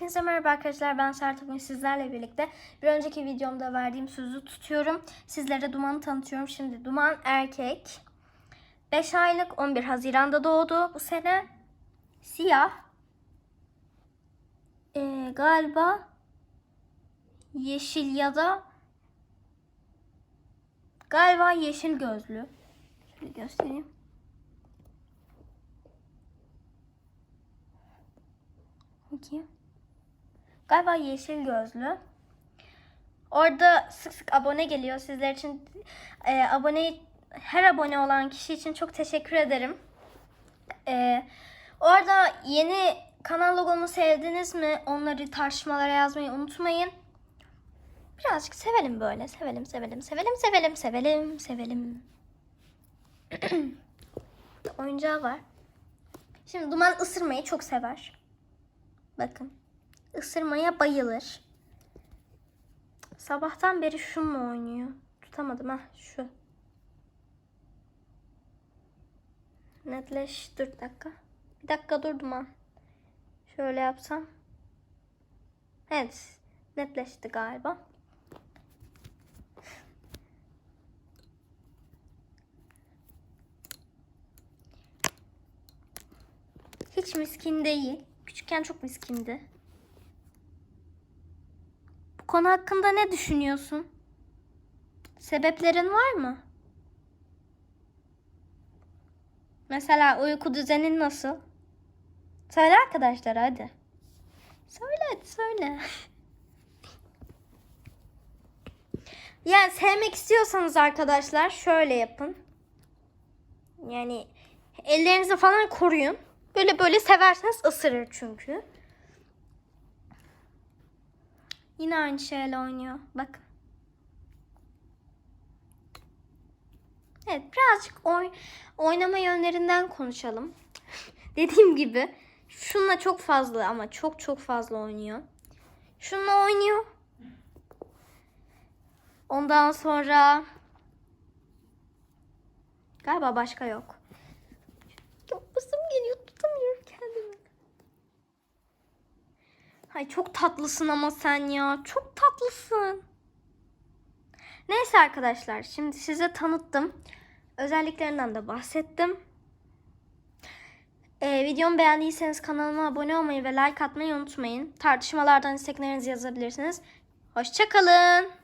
Hepinize merhaba arkadaşlar. Ben Sertab. Bugün sizlerle birlikte bir önceki videomda verdiğim sözü tutuyorum. Sizlere Duman'ı tanıtıyorum. Şimdi Duman erkek. 5 aylık 11 Haziran'da doğdu bu sene. Siyah. Ee, galiba yeşil ya da galiba yeşil gözlü. Şöyle göstereyim. Bakayım. Galiba yeşil gözlü. Orada sık sık abone geliyor. Sizler için e, abone her abone olan kişi için çok teşekkür ederim. E, orada yeni kanal logomu sevdiniz mi? Onları tartışmalara yazmayı unutmayın. Birazcık sevelim böyle. Sevelim, sevelim, sevelim, sevelim, sevelim, sevelim. Oyuncağı var. Şimdi Duman ısırmayı çok sever. Bakın. Isırmaya bayılır. Sabahtan beri şununla oynuyor. Tutamadım ha şu. Netleş. Dur dakika. Bir dakika durdum ha. Şöyle yapsam. Evet. Netleşti galiba. Hiç miskin değil. Küçükken çok miskindi. Konu hakkında ne düşünüyorsun? Sebeplerin var mı? Mesela uyku düzenin nasıl? Söyle arkadaşlar hadi. Söyle hadi söyle. yani sevmek istiyorsanız arkadaşlar şöyle yapın. Yani ellerinizi falan koruyun. Böyle böyle severseniz ısırır çünkü. Yine aynı şeyle oynuyor. Bakın. Evet birazcık oy oynama yönlerinden konuşalım. Dediğim gibi şununla çok fazla ama çok çok fazla oynuyor. Şununla oynuyor. Ondan sonra galiba başka yok. Çok basım geliyor tutamıyorum kendimi. Ay çok tatlısın ama sen ya. Çok tatlısın. Neyse arkadaşlar şimdi size tanıttım. Özelliklerinden de bahsettim. Ee, videomu beğendiyseniz kanalıma abone olmayı ve like atmayı unutmayın. Tartışmalardan isteklerinizi yazabilirsiniz. Hoşçakalın.